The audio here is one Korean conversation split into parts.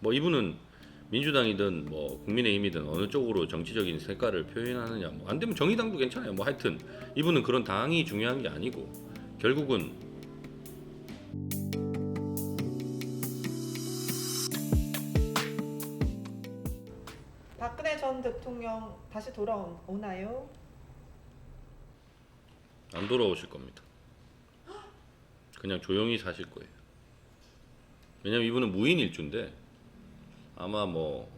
뭐 이분은 민주당이든 뭐 국민의힘이든 어느 쪽으로 정치적인 색깔을 표현하느냐 뭐 안 되면 정의당도 괜찮아요. 뭐 하여튼 이분은 그런 당이 중요한 게 아니고 결국은 박근혜 전 대통령 다시 돌아오나요? 안 돌아오실 겁니다. 그냥 조용히 사실 거예요. 왜냐면 이분은 무인 일주인데 아마 뭐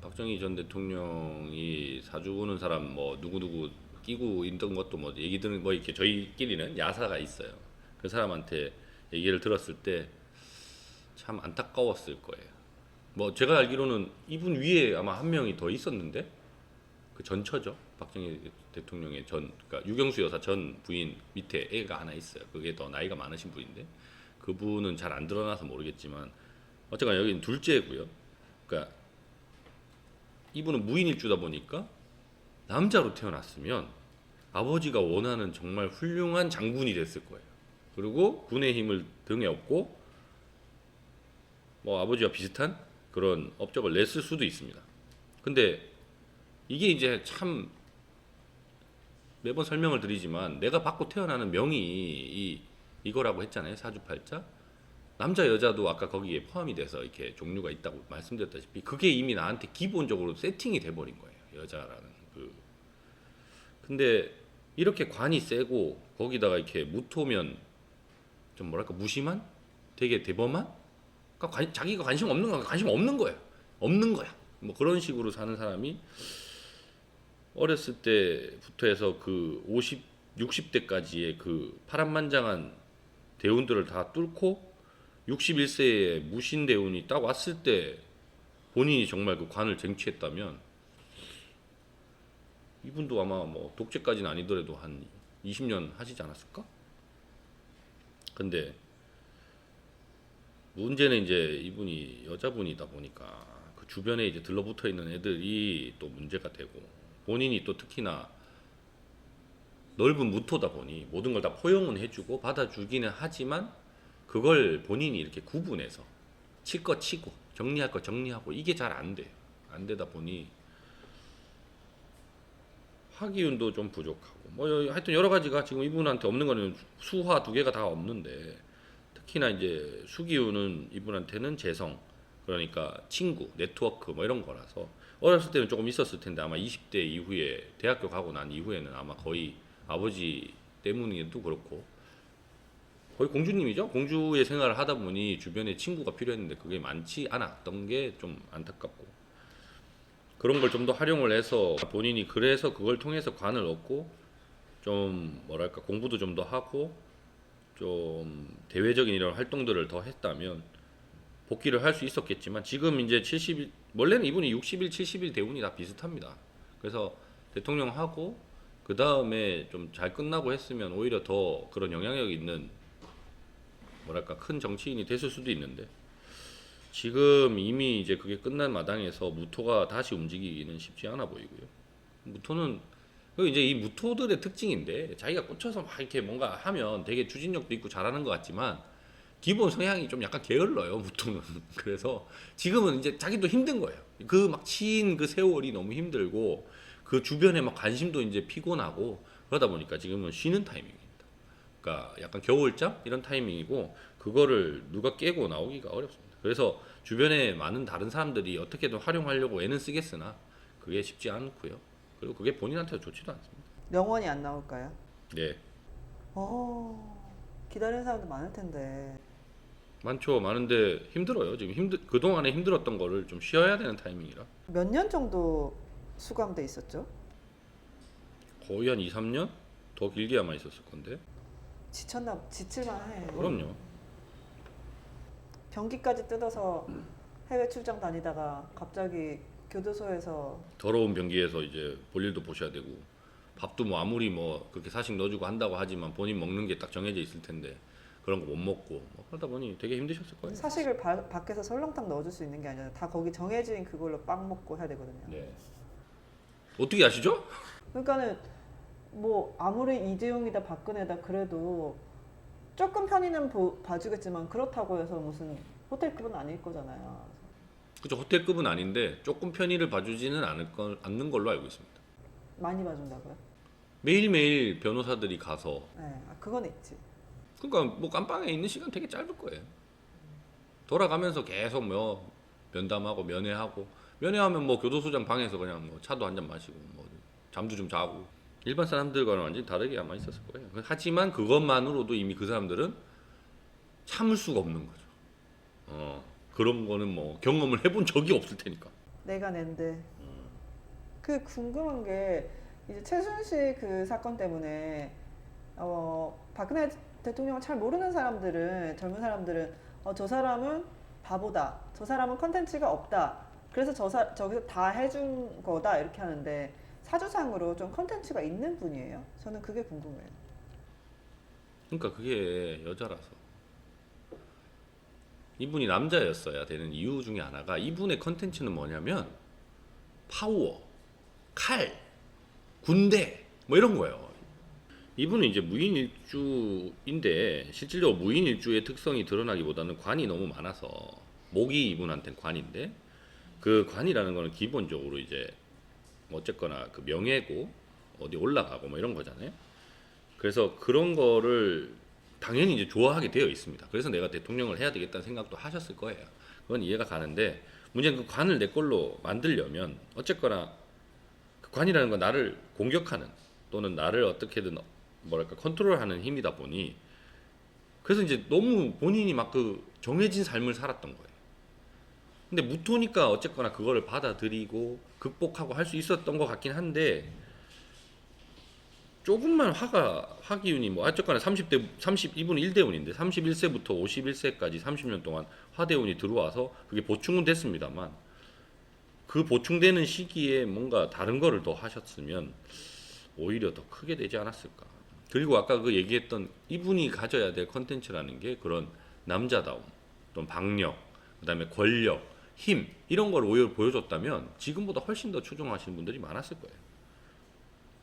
박정희 전 대통령이 사주 보는 사람 뭐 누구 누구 끼고 있던 것도 뭐 얘기 드는 뭐 이렇게 저희끼리는 야사가 있어요. 그 사람한테 얘기를 들었을 때 참 안타까웠을 거예요. 뭐 제가 알기로는 이분 위에 아마 한 명이 더 있었는데 그 전처죠. 박정희 대통령의 전, 그러니까 유경수 여사 전 부인 밑에 애가 하나 있어요. 그게 더 나이가 많으신 분인데 그분은 잘 안 드러나서 모르겠지만 어쨌거나 여기는 둘째고요. 그러니까 이분은 무인일 주다 보니까 남자로 태어났으면 아버지가 원하는 정말 훌륭한 장군이 됐을 거예요. 그리고 군의 힘을 등에 업고 뭐 아버지와 비슷한 그런 업적을 냈을 수도 있습니다. 근데 이게 이제 참 매번 설명을 드리지만 내가 받고 태어나는 명이 이 이거라고 했잖아요 사주팔자 남자 여자도 아까 거기에 포함이 돼서 이렇게 종류가 있다고 말씀드렸다시피 그게 이미 나한테 기본적으로 세팅이 돼 버린 거예요 여자라는 그. 근데 이렇게 관이 세고 거기다가 이렇게 무토면 좀 뭐랄까 무심한? 되게 대범한? 그러니까 관- 자기가 관심 없는 거 관심 없는 거예요. 없는 거야. 뭐 그런 식으로 사는 사람이 어렸을 때부터 해서 그 50, 60대까지의 그 파란만장한 대운들을 다 뚫고 61세에 무신 대운이 딱 왔을 때 본인이 정말 그 관을 쟁취했다면 이분도 아마 뭐 독재까지는 아니더라도 한 20년 하시지 않았을까? 근데 문제는 이제 이분이 여자분이다 보니까 그 주변에 이제 들러붙어 있는 애들이 또 문제가 되고 본인이 또 특히나 넓은 무토다 보니 모든 걸 다 포용은 해주고 받아주기는 하지만 그걸 본인이 이렇게 구분해서 칠 거 치고 정리할 거 정리하고 이게 잘 안 돼요. 안 되다 보니 화기운도 좀 부족하고 뭐 여- 하여튼 여러 가지가 지금 이분한테 없는 거는 수화 두 개가 다 없는데 특히나 이제 수기운은 이분한테는 재성 그러니까 친구 네트워크 뭐 이런 거라서 어렸을 때는 조금 있었을 텐데 아마 20대 이후에 대학교 가고 난 이후에는 아마 거의 아버지 때문에도 그렇고 거의 공주님이죠 공주의 생활을 하다 보니 주변에 친구가 필요했는데 그게 많지 않았던 게 좀 안타깝고 그런 걸 좀 더 활용을 해서 본인이 그래서 그걸 통해서 관을 얻고 좀 뭐랄까 공부도 좀 더 하고 좀 대외적인 이런 활동들을 더 했다면 복귀를 할 수 있었겠지만 지금 이제 70일 원래는 이분이 60일, 70일 대운이 다 비슷합니다. 그래서 대통령 하고 그 다음에 좀 잘 끝나고 했으면 오히려 더 그런 영향력 있는 뭐랄까 큰 정치인이 됐을 수도 있는데 지금 이미 이제 그게 끝난 마당에서 무토가 다시 움직이기는 쉽지 않아 보이고요. 무토는 그 이제 이 무토들의 특징인데 자기가 꽂혀서 막 이렇게 뭔가 하면 되게 추진력도 있고 잘하는 것 같지만 기본 성향이 좀 약간 게을러요 무토는. 그래서 지금은 이제 자기도 힘든 거예요. 그 막 치인 그 세월이 너무 힘들고 그 주변에 막 관심도 이제 피곤하고 그러다 보니까 지금은 쉬는 타이밍입니다 그러니까 약간 겨울잠? 이런 타이밍이고 그거를 누가 깨고 나오기가 어렵습니다. 그래서 주변에 많은 다른 사람들이 어떻게든 활용하려고 애는 쓰겠으나 그게 쉽지 않고요. 그리고 그게 본인한테도 좋지도 않습니다. 명언이 안 나올까요? 네. 어 기다리는 사람도 많을 텐데. 많죠. 많은데 힘들어요. 지금 힘들 그 동안에 힘들었던 거를 좀 쉬어야 되는 타이밍이라. 몇 년 정도 수감돼 있었죠? 거의 한 2, 3년? 더 길게 아마 있었을 건데 지쳤나 지칠만해. 그럼요 변기까지 뜯어서 해외 출장 다니다가 갑자기 교도소에서 더러운 변기에서 이제 볼일도 보셔야 되고 밥도 뭐 아무리 뭐 그렇게 사식 넣어주고 한다고 하지만 본인 먹는 게 딱 정해져 있을 텐데 그런 거 못 먹고 뭐 그러다 보니 되게 힘드셨을 거예요. 사식을 바- 밖에서 설렁탕 넣어줄 수 있는 게 아니라 다 거기 정해진 그걸로 빵 먹고 해야 되거든요. 네. 어떻게 아시죠? 그러니까는 뭐 아무리 이재용이다 박근혜다 그래도 조금 편의는 보- 봐주겠지만 그렇다고 해서 무슨 호텔급은 아닐 거잖아요. 그죠 호텔급은 아닌데 조금 편의를 봐주지는 않을 걸, 않는 걸로 알고 있습니다. 많이 봐준다고요? 매일매일 변호사들이 가서 네, 아, 그건 있지. 그러니까 뭐 깜빵에 있는 시간 되게 짧을 거예요. 돌아가면서 계속 뭐 면담하고 면회하고 면회하면 뭐 교도소장 방에서 그냥 뭐 차도 한 잔 마시고 뭐 잠도 좀 자고 일반 사람들과는 완전히 다르게 아마 있었을 거예요. 하지만 그것만으로도 이미 그 사람들은 참을 수가 없는 거죠. 어 그런 거는 뭐 경험을 해본 적이 없을 테니까. 내가 낸데. 그 궁금한 게 이제 최순실 그 사건 때문에 어 박근혜 대통령을 잘 모르는 사람들은 젊은 사람들은 어, 저 사람은 바보다. 저 사람은 컨텐츠가 없다. 그래서 저 사, 저기서 다 해준 거다 이렇게 하는데 사주상으로 좀 컨텐츠가 있는 분이에요. 저는 그게 궁금해요. 그러니까 그게 여자라서 이분이 남자였어야 되는 이유 중에 하나가 이분의 컨텐츠는 뭐냐면 파워, 칼, 군대 뭐 이런 거예요. 이분은 이제 무인 일주인데 실질적으로 무인 일주의 특성이 드러나기보다는 관이 너무 많아서 목이 이분한테는 관인데 그 관이라는 거는 기본적으로 이제 어쨌거나 그 명예고 어디 올라가고 뭐 이런 거잖아요. 그래서 그런 거를 당연히 이제 좋아하게 되어 있습니다. 그래서 내가 대통령을 해야 되겠다는 생각도 하셨을 거예요. 그건 이해가 가는데 문제는 그 관을 내 걸로 만들려면 어쨌거나 그 관이라는 건 나를 공격하는 또는 나를 어떻게든 뭐랄까 컨트롤하는 힘이다 보니 그래서 이제 너무 본인이 막 그 정해진 삶을 살았던 거예요. 근데 무토니까 어쨌거나 그거를 받아들이고 극복하고 할 수 있었던 것 같긴 한데 조금만 화가 화기운이 뭐 어쨌거나 30대 30 이분은 1대운인데 31세부터 51세까지 30년 동안 화대운이 들어와서 그게 보충은 됐습니다만 그 보충되는 시기에 뭔가 다른 거를 더 하셨으면 오히려 더 크게 되지 않았을까. 그리고 아까 그 얘기했던 이분이 가져야 될 컨텐츠라는 게 그런 남자다움, 또는 박력, 그다음에 권력, 힘 이런 걸 오히려 보여줬다면 지금보다 훨씬 더 추종하시는 분들이 많았을 거예요.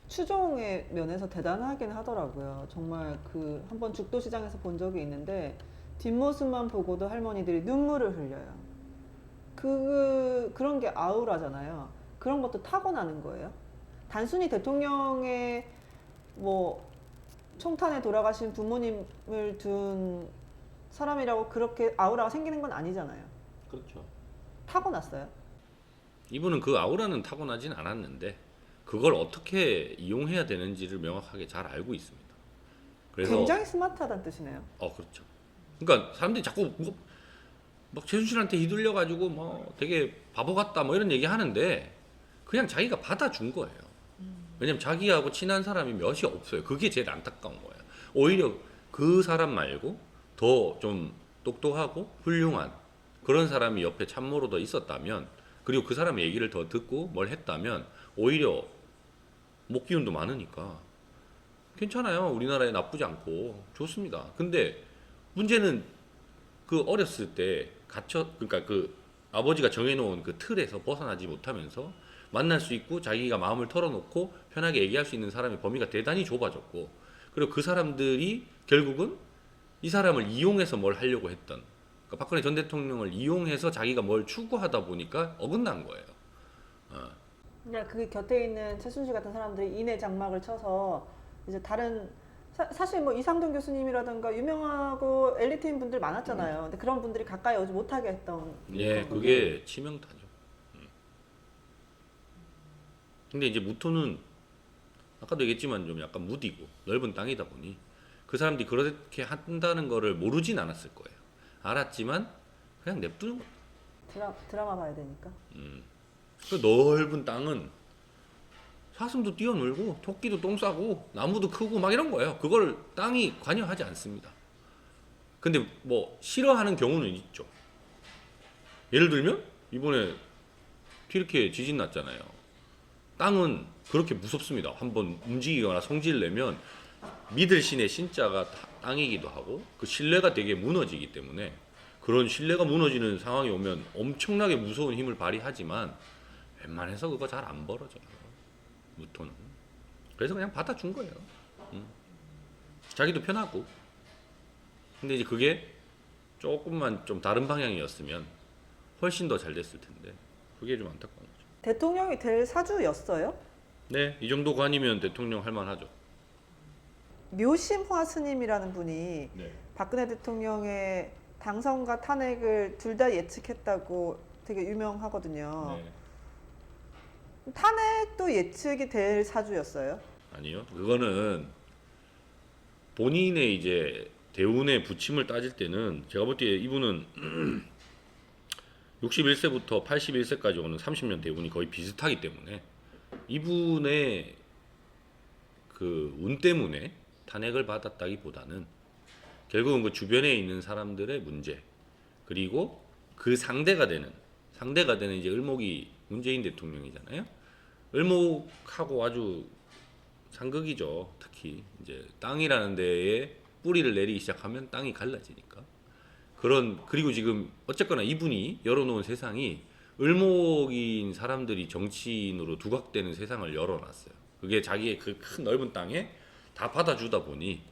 추종의 면에서 대단하긴 하더라고요. 정말 그 한 번 죽도 시장에서 본 적이 있는데 뒷모습만 보고도 할머니들이 눈물을 흘려요. 그 그런 게 아우라잖아요. 그런 것도 타고나는 거예요. 단순히 대통령의 뭐 총탄에 돌아가신 부모님을 둔 사람이라고 그렇게 아우라가 생기는 건 아니잖아요. 그렇죠. 타고났어요. 이분은 그 아우라는 타고나진 않았는데 그걸 어떻게 이용해야 되는지를 명확하게 잘 알고 있습니다. 그래서 굉장히 스마트하다는 뜻이네요. 어 그렇죠. 그러니까 사람들이 자꾸 뭐, 막 최순 실한테 휘둘려 가지고 뭐 되게 바보 같다 뭐 이런 얘기 하는데 그냥 자기가 받아준 거예요. 왜냐면 자기하고 친한 사람이 몇이 없어요. 그게 제일 안타까운 거예요. 오히려 그 사람 말고 더 좀 똑똑하고 훌륭한 그런 사람이 옆에 참모로 더 있었다면 그리고 그 사람의 얘기를 더 듣고 뭘 했다면 오히려 목 기운도 많으니까 괜찮아요. 우리나라에 나쁘지 않고 좋습니다. 근데 문제는 그 어렸을 때 갇혀 그러니까 그 아버지가 정해놓은 그 틀에서 벗어나지 못하면서 만날 수 있고 자기가 마음을 털어놓고 편하게 얘기할 수 있는 사람의 범위가 대단히 좁아졌고 그리고 그 사람들이 결국은 이 사람을 이용해서 뭘 하려고 했던 그러니까 박근혜 전 대통령을 이용해서 자기가 뭘 추구하다 보니까 어긋난 거예요. 어. 그러니까 그 곁에 있는 최순실 같은 사람들이 인해 장막을 쳐서 이제 다른 사, 실뭐 이상돈 교수님이라든가 유명하고 엘리트인 분들 많았잖아요. 근데 그런 분들이 가까이 오지 못하게 했던 예. 그게 치명타죠. 음. 근데 이제 무토는 아까도 얘기했지만 좀 약간 무디고 넓은 땅이다 보니 그 사람들이 그렇게 한다는 거를 모르진 않았을 거예요. 알았지만 그냥 냅두는 거예요. 드라, 드라마 봐야 되니까. 그 넓은 땅은 사슴도 뛰어놀고 토끼도 똥 싸고 나무도 크고 막 이런 거예요. 그걸 땅이 관여하지 않습니다. 근데 뭐 싫어하는 경우는 있죠. 예를 들면 이번에 튀르키예 지진 났잖아요. 땅은 그렇게 무섭습니다. 한번 움직이거나 성질 내면 믿을 신의 신자가 다- 땅이기도 하고 그 신뢰가 되게 무너지기 때문에 그런 신뢰가 무너지는 상황이 오면 엄청나게 무서운 힘을 발휘하지만 웬만해서 그거 잘 안 벌어져요. 무토는. 그래서 그냥 받아준 거예요. 음. 자기도 편하고. 근데 이제 그게 조금만 좀 다른 방향이었으면 훨씬 더 잘 됐을 텐데 그게 좀 안타까운 거죠. 대통령이 될 사주였어요? 네, 이 정도 관이면 대통령 할 만하죠. 묘심화 스님이라는 분이 네. 박근혜 대통령의 당선과 탄핵을 둘 다 예측했다고 되게 유명하거든요. 네. 탄핵도 예측이 될 사주였어요. 아니요. 그거는 본인의 이제 대운의 부침을 따질 때는 제가 볼 때 이분은 61세부터 81세까지 오는 30년 대운이 거의 비슷하기 때문에 이분의 그 운 때문에 탄핵을 받았다기보다는 결국은 그 주변에 있는 사람들의 문제 그리고 그 상대가 되는 상대가 되는 이제 을목이 문재인 대통령이잖아요. 을목하고 아주 상극이죠. 특히 이제 땅이라는 데에 뿌리를 내리기 시작하면 땅이 갈라지니까. 그런 그리고 지금 어쨌거나 이분이 열어놓은 세상이 을목인 사람들이 정치인으로 두각되는 세상을 열어놨어요. 그게 자기의 그 큰 넓은 땅에 다 받아주다 보니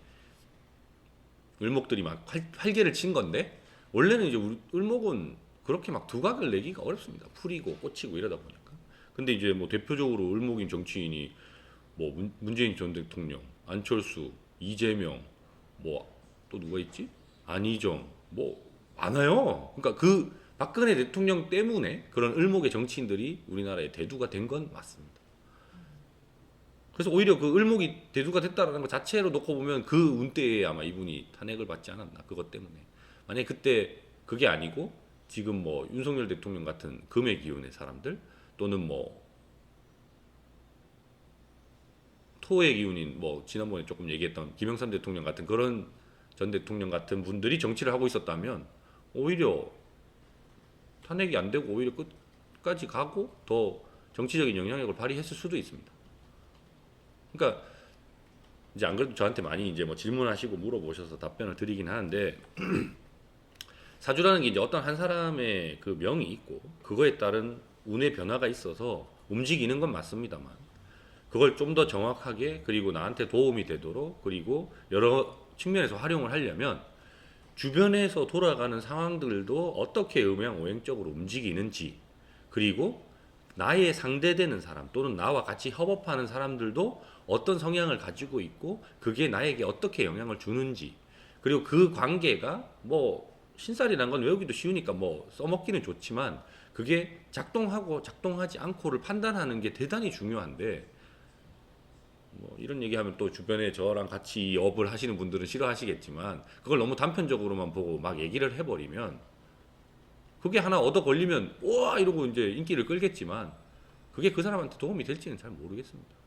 을목들이 막 활, 활개를 친 건데 원래는 이제 울- 을목은 그렇게 막 두각을 내기가 어렵습니다. 풀이고 꽂히고 이러다 보니까. 근데 이제 뭐 대표적으로 을목인 정치인이 뭐 문, 문재인 전 대통령, 안철수, 이재명, 뭐 또 누가 있지? 안희정, 뭐 많아요. 그러니까 그 박근혜 대통령 때문에 그런 을목의 정치인들이 우리나라의 대두가 된 건 맞습니다. 그래서 오히려 그 을목이 대두가 됐다라는 것 자체로 놓고 보면 그 운때에 아마 이분이 탄핵을 받지 않았나 그것 때문에 만약 에 그때 그게 아니고 지금 뭐 윤석열 대통령 같은 금의 기운의 사람들 또는 뭐 토의 기운인 뭐 지난번에 조금 얘기했던 김영삼 대통령 같은 그런 전 대통령 같은 분들이 정치를 하고 있었다면 오히려 탄핵이 안 되고 오히려 끝까지 가고 더 정치적인 영향력을 발휘했을 수도 있습니다. 그러니까 이제 안 그래도 저한테 많이 이제 뭐 질문하시고 물어보셔서 답변을 드리긴 하는데 사주라는 게 이제 어떤 한 사람의 그 명이 있고 그거에 따른 운의 변화가 있어서 움직이는 건 맞습니다만 그걸 좀 더 정확하게 그리고 나한테 도움이 되도록 그리고 여러 측면에서 활용을 하려면 주변에서 돌아가는 상황들도 어떻게 음양오행적으로 움직이는지 그리고 나의 상대되는 사람 또는 나와 같이 협업하는 사람들도 어떤 성향을 가지고 있고 그게 나에게 어떻게 영향을 주는지 그리고 그 관계가 뭐 신살이란 건 외우기도 쉬우니까 뭐 써먹기는 좋지만 그게 작동하고 작동하지 않고를 판단하는 게 대단히 중요한데 뭐 이런 얘기하면 또 주변에 저랑 같이 이 업을 하시는 분들은 싫어하시겠지만 그걸 너무 단편적으로만 보고 막 얘기를 해버리면 그게 하나 얻어 걸리면 와 이러고 이제 인기를 끌겠지만 그게 그 사람한테 도움이 될지는 잘 모르겠습니다.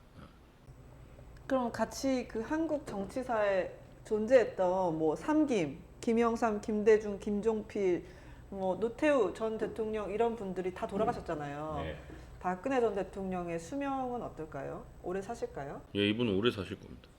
그럼 같이 그 한국 정치사에 존재했던 뭐 삼김, 김영삼, 김대중, 김종필, 뭐 노태우 전 대통령 이런 분들이 다 돌아가셨잖아요. 네. 박근혜 전 대통령의 수명은 어떨까요? 오래 사실까요? 예, 이분은 오래 사실 겁니다.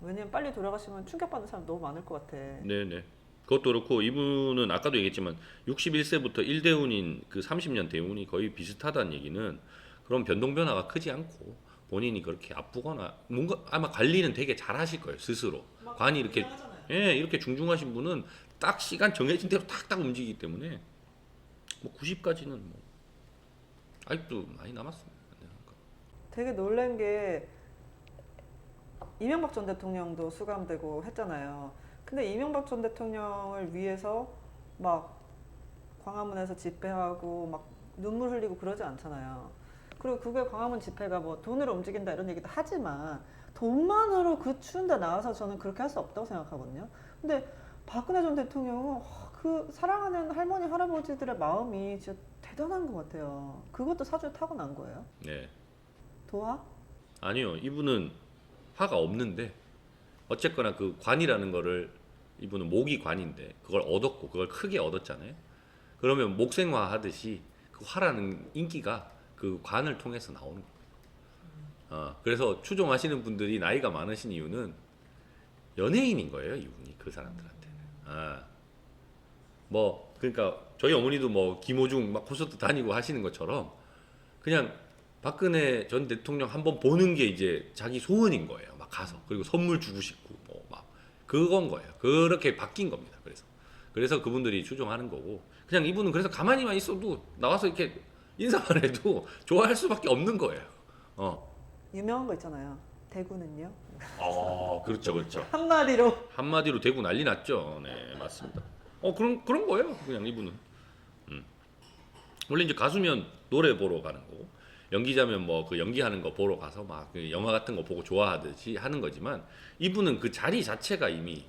왜냐면 빨리 돌아가시면 충격받는 사람 너무 많을 것 같아. 네 네. 그것도 그렇고 이분은 아까도 얘기했지만 61세부터 1대운인 그 30년 대운이 거의 비슷하다는 얘기는 그런 변동 변화가 크지 않고 본인이 그렇게 아프거나 뭔가 아마 관리는 되게 잘 하실 거예요 스스로 관이 이렇게 예 이렇게 중중하신 분은 딱 시간 정해진 대로 탁탁 움직이기 때문에 뭐 90까지는 뭐 아직도 많이 남았습니다. 되게 놀란 게 이명박 전 대통령도 수감되고 했잖아요. 근데 이명박 전 대통령을 위해서 막 광화문에서 집회하고 막 눈물 흘리고 그러지 않잖아요. 그리고 그게 광화문 집회가 뭐 돈으로 움직인다 이런 얘기도 하지만 돈만으로 그 추운데 나와서 저는 그렇게 할 수 없다고 생각하거든요. 근데 박근혜 전 대통령은 그 사랑하는 할머니 할아버지들의 마음이 진짜 대단한 것 같아요. 그것도 사주에 타고난 거예요. 네. 도화? 아니요, 이분은 화가 없는데 어쨌거나 그 관이라는 거를 이분은 목이 관인데 그걸 얻었고 그걸 크게 얻었잖아요. 그러면 목생화 하듯이 그 화라는 인기가 그 관을 통해서 나오는 거예요. 어, 그래서 추종하시는 분들이 나이가 많으신 이유는 연예인인 거예요, 이분이 그 사람들한테는. 아, 뭐 그러니까 저희 어머니도 뭐 김호중 막 콘서트 다니고 하시는 것처럼 그냥 박근혜 전 대통령 한번 보는 게 이제 자기 소원인 거예요. 막 가서 그리고 선물 주고 싶고 그건 거예요. 그렇게 바뀐 겁니다. 그래서 그래서 그분들이 추종하는 거고 그냥 이분은 그래서 가만히만 있어도 나와서 이렇게 인사만 해도 좋아할 수밖에 없는 거예요. 어, 유명한 거 있잖아요. 대구는요. 어, 그렇죠, 그렇죠. 한마디로 한마디로 대구 난리 났죠. 네, 맞습니다. 어 그런 그런 거예요. 그냥 이분은. 음. 원래 이제 가수면 노래 보러 가는 거고 연기자면 뭐 그 연기하는 거 보러 가서 막 그 영화 같은 거 보고 좋아하듯이 하는 거지만 이분은 그 자리 자체가 이미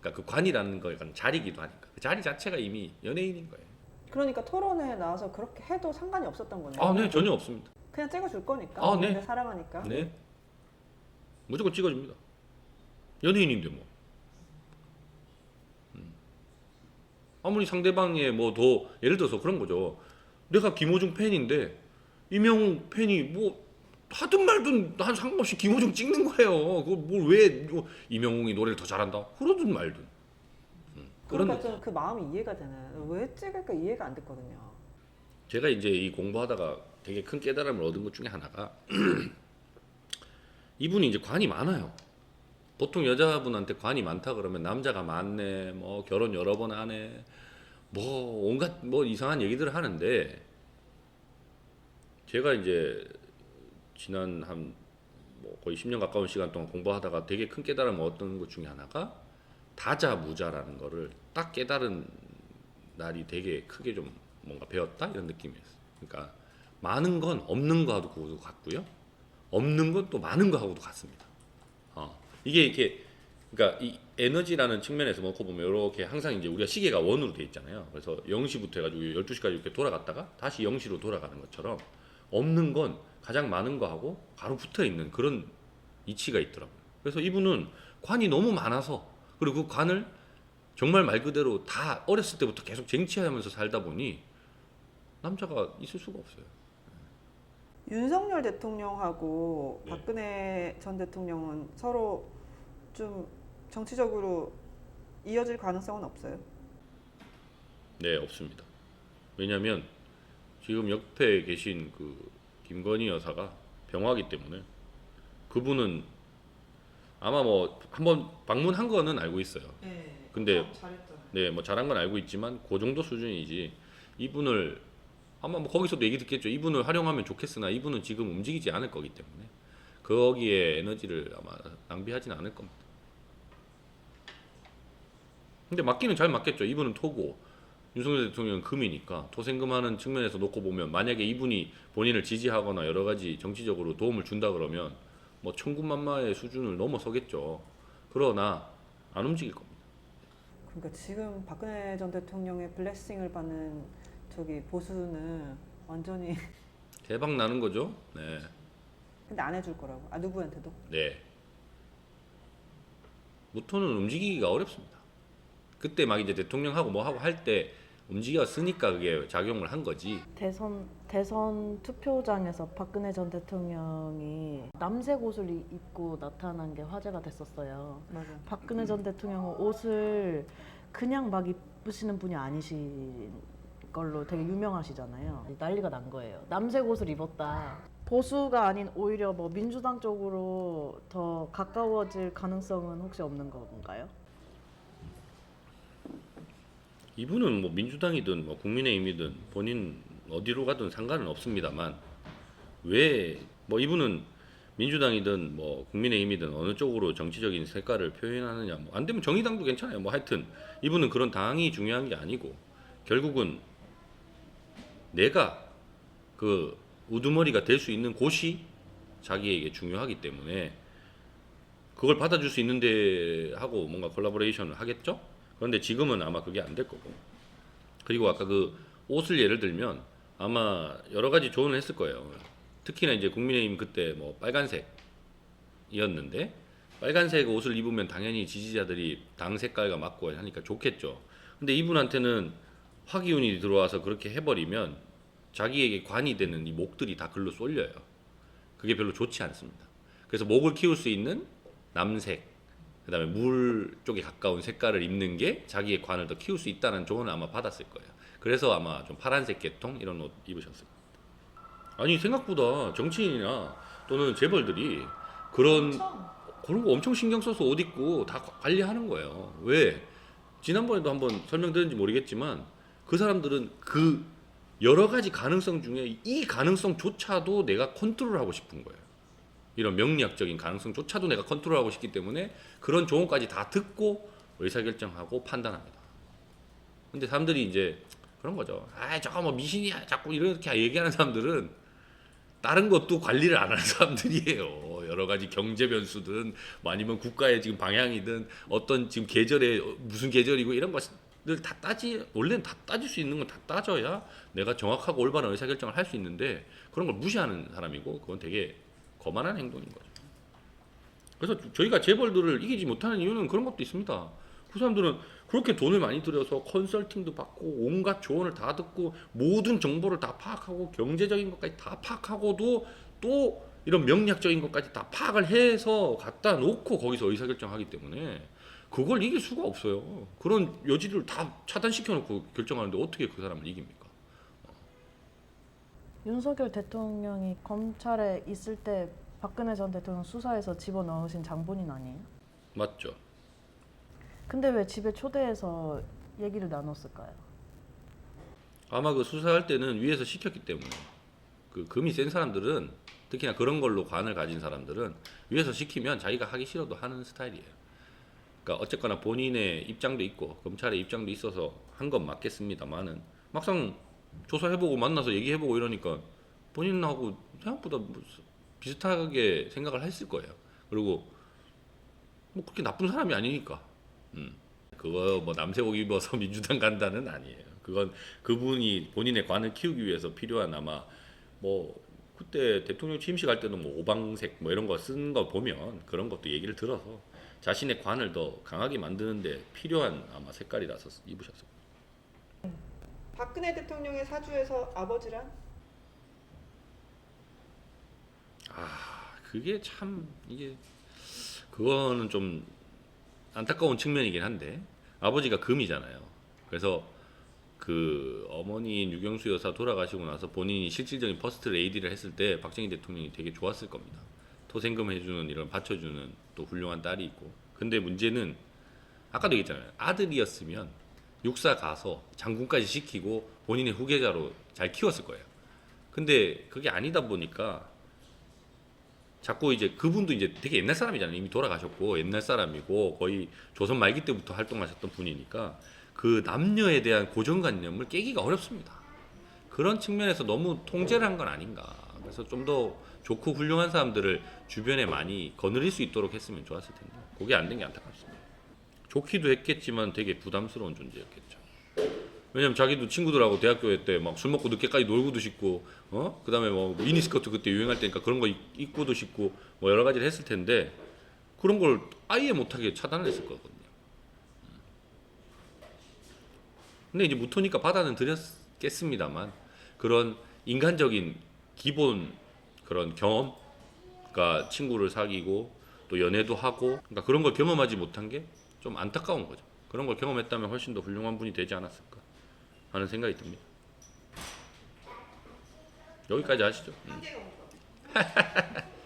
그러니까 그 관이라는 거 약간 자리기도 하니까 그 자리 자체가 이미 연예인인 거예요. 그러니까 토론에 나와서 그렇게 해도 상관이 없었던 거네요. 아, 네 전혀 없습니다. 그냥 찍어줄 거니까. 아, 네. 사랑하니까. 네. 무조건 찍어줍니다. 연예인인데 뭐. 음. 아무리 상대방의 뭐 더 예를 들어서 그런 거죠. 내가 김호중 팬인데 이명웅 팬이 뭐 하든 말든 난 상관없이 김호중 찍는 거예요. 그걸 뭘왜 이명웅이 노래를 더 잘한다? 그러든 말든. 음. 그러니까 좀 그 마음이 이해가 되나요? 왜 찍을까 이해가 안 됐거든요. 제가 이제 이 공부하다가 되게 큰 깨달음을 얻은 것 중에 하나가 이분이 이제 관이 많아요. 보통 여자분한테 관이 많다 그러면 남자가 많네, 뭐 결혼 여러 번 하네, 뭐 온갖 뭐 이상한 얘기들을 하는데 제가 이제 지난 한 뭐 거의 10년 가까운 시간 동안 공부하다가 되게 큰 깨달음을 얻은 것 중에 하나가 다자무자라는 거를 딱 깨달은 날이 되게 크게 좀 뭔가 배웠다 이런 느낌이었어요. 그러니까 많은 건 없는 거하고도 같고요. 없는 건 또 많은 거하고도 같습니다. 어, 이게 이렇게 그러니까 이 에너지라는 측면에서 놓고 보면 이렇게 항상 이제 우리가 시계가 원으로 돼 있잖아요. 그래서 0시부터 해가지고 12시까지 이렇게 돌아갔다가 다시 0시로 돌아가는 것처럼 없는 건 가장 많은 거하고 바로 붙어 있는 그런 이치가 있더라고요. 그래서 이분은 관이 너무 많아서 그리고 그 관을 정말 말 그대로 다 어렸을 때부터 계속 쟁취하면서 살다 보니 남자가 있을 수가 없어요. 윤석열 대통령하고 네. 박근혜 전 대통령은 서로 좀 정치적으로 이어질 가능성은 없어요. 네, 없습니다. 왜냐하면 지금 옆에 계신 그 김건희 여사가 병화기 때문에 그분은 아마 뭐 한번 방문한 거는 알고 있어요. 네. 근데. 네, 뭐 잘한 건 알고 있지만 그 정도 수준이지 이분을 아마 뭐 거기서도 얘기 듣겠죠. 이분을 활용하면 좋겠으나 이분은 지금 움직이지 않을 거기 때문에 거기에 에너지를 아마 낭비하진 않을 겁니다. 근데 맞기는 잘 맞겠죠. 이분은 토고 윤석열 대통령은 금이니까 토생금하는 측면에서 놓고 보면 만약에 이분이 본인을 지지하거나 여러 가지 정치적으로 도움을 준다 그러면 뭐 천군만마의 수준을 넘어서겠죠. 그러나 안 움직일 겁니다. 그러니까 지금 박근혜 전 대통령의 블레싱을 받는 저기 보수는 완전히 대박 나는 거죠. 네. 근데 안 해줄 거라고. 아 누구한테도. 네. 무토는 움직이기가 어렵습니다. 그때 막 이제 대통령하고 뭐 하고 할 때 움직였으니까 그게 작용을 한 거지. 대선 대선 투표장에서 박근혜 전 대통령이 남색 옷을 이- 입고 나타난 게 화제가 됐었어요. 맞아. 박근혜 전 대통령은 옷을 그냥 막 입으시는 분이 아니신 걸로 되게 유명하시잖아요. 난리가 난 거예요. 남색 옷을 입었다. 보수가 아닌 오히려 뭐 민주당 쪽으로 더 가까워질 가능성은 혹시 없는 건가요? 이분은 뭐 민주당이든 뭐 국민의힘이든 본인 어디로 가든 상관은 없습니다만 왜 뭐 이분은 민주당이든 뭐 국민의힘이든 어느 쪽으로 정치적인 색깔을 표현하느냐 뭐 안 되면 정의당도 괜찮아요. 뭐 하여튼 이분은 그런 당이 중요한 게 아니고 결국은 내가 그 우두머리가 될 수 있는 곳이 자기에게 중요하기 때문에 그걸 받아줄 수 있는데 하고 뭔가 콜라보레이션을 하겠죠? 그런데 지금은 아마 그게 안 될 거고. 그리고 아까 그 옷을 예를 들면 아마 여러 가지 조언을 했을 거예요. 특히나 이제 국민의힘 그때 뭐 빨간색이었는데 빨간색 옷을 입으면 당연히 지지자들이 당 색깔과 맞고 하니까 좋겠죠. 근데 이분한테는 화기운이 들어와서 그렇게 해버리면 자기에게 관이 되는 이 목들이 다 글로 쏠려요. 그게 별로 좋지 않습니다. 그래서 목을 키울 수 있는 남색, 그다음에 물 쪽에 가까운 색깔을 입는 게 자기의 관을 더 키울 수 있다는 조언을 아마 받았을 거예요. 그래서 아마 좀 파란색 계통 이런 옷 입으셨을 거예요. 아니 생각보다 정치인이나 또는 재벌들이 그런 그런 거 엄청 신경 써서 옷 입고 다 관리하는 거예요. 왜? 지난번에도 한번 설명드렸는지 모르겠지만 그 사람들은 그 여러 가지 가능성 중에 이 가능성조차도 내가 컨트롤하고 싶은 거예요. 이런 명리학적인 가능성조차도 내가 컨트롤하고 싶기 때문에 그런 조언까지 다 듣고 의사결정하고 판단합니다. 근데 사람들이 이제 그런 거죠. 아, 저거 뭐 미신이야. 자꾸 이렇게 얘기하는 사람들은 다른 것도 관리를 안 하는 사람들이에요. 여러 가지 경제 변수든 뭐 아니면 국가의 지금 방향이든 어떤 지금 계절에 무슨 계절이고 이런 것들 다 따지 원래는 다 따질 수 있는 건 다 따져야 내가 정확하고 올바른 의사결정을 할 수 있는데 그런 걸 무시하는 사람이고 그건 되게 거만한 행동인 거죠. 그래서 저희가 재벌들을 이기지 못하는 이유는 그런 것도 있습니다. 그 사람들은 그렇게 돈을 많이 들여서 컨설팅도 받고 온갖 조언을 다 듣고 모든 정보를 다 파악하고 경제적인 것까지 다 파악하고도 또 이런 명략적인 것까지 다 파악을 해서 갖다 놓고 거기서 의사결정하기 때문에 그걸 이길 수가 없어요. 그런 여지를 다 차단시켜 놓고 결정하는데 어떻게 그 사람을 이깁니까? 윤석열 대통령이 검찰에 있을 때 박근혜 전 대통령 수사에서 집어넣으신 장본인 아니에요? 맞죠? 근데 왜 집에 초대해서 얘기를 나눴을까요? 아마 그 수사할 때는 위에서 시켰기 때문에 그 금이 센 사람들은 특히나 그런 걸로 관을 가진 사람들은 위에서 시키면 자기가 하기 싫어도 하는 스타일이에요. 그러니까 어쨌거나 본인의 입장도 있고 검찰의 입장도 있어서 한 건 맞겠습니다만은 막상 조사해보고 만나서 얘기해보고 이러니까 본인하고 생각보다 뭐 비슷하게 생각을 했을 거예요. 그리고 뭐 그렇게 나쁜 사람이 아니니까. 음. 그거 뭐 남색옷 입어서 민주당 간다는 아니에요. 그건 그분이 본인의 관을 키우기 위해서 필요한 아마 뭐 그때 대통령 취임식 할 때는 뭐 오방색 뭐 이런 거 쓴 거 보면 그런 것도 얘기를 들어서 자신의 관을 더 강하게 만드는데 필요한 아마 색깔이라서 입으셨어요. 박근혜 대통령의 사주에서 아버지란? 그게 참 이게 그거는 좀 안타까운 측면이긴 한데 아버지가 금이잖아요. 그래서 그 어머니인 유경수 여사 돌아가시고 나서 본인이 실질적인 퍼스트 레이디를 했을 때 박정희 대통령이 되게 좋았을 겁니다. 토생금 해주는 이런 받쳐주는 또 훌륭한 딸이 있고. 근데 문제는 아까도 얘기했잖아요. 아들이었으면 육사 가서 장군까지 시키고 본인의 후계자로 잘 키웠을 거예요. 근데 그게 아니다 보니까 자꾸 이제 그분도 이제 되게 옛날 사람이잖아요. 이미 돌아가셨고 옛날 사람이고 거의 조선 말기 때부터 활동하셨던 분이니까 그 남녀에 대한 고정관념을 깨기가 어렵습니다. 그런 측면에서 너무 통제를 한 건 아닌가. 그래서 좀 더 좋고 훌륭한 사람들을 주변에 많이 거느릴 수 있도록 했으면 좋았을 텐데 그게 안 된 게 안타깝습니다. 좋기도 했겠지만 되게 부담스러운 존재였겠죠. 왜냐면 자기도 친구들하고 대학교 때 막 술 먹고 늦게까지 놀고도 싶고 어 그 다음에 뭐 미니스커트 그때 유행할 때니까 그런 거 입- 입고도 싶고 뭐 여러 가지를 했을 텐데 그런 걸 아예 못하게 차단을 했을 거거든요. 음. 근데 이제 무토니까 받아는 드렸겠습니다만 그런 인간적인 기본 그런 경험, 그러니까 친구를 사귀고 또 연애도 하고 그러니까 그런 걸 경험하지 못한 게 좀 안타까운 거죠. 그런 걸 경험했다면 훨씬 더 훌륭한 분이 되지 않았을까 하는 생각이 듭니다. 여기까지 하시죠. 음.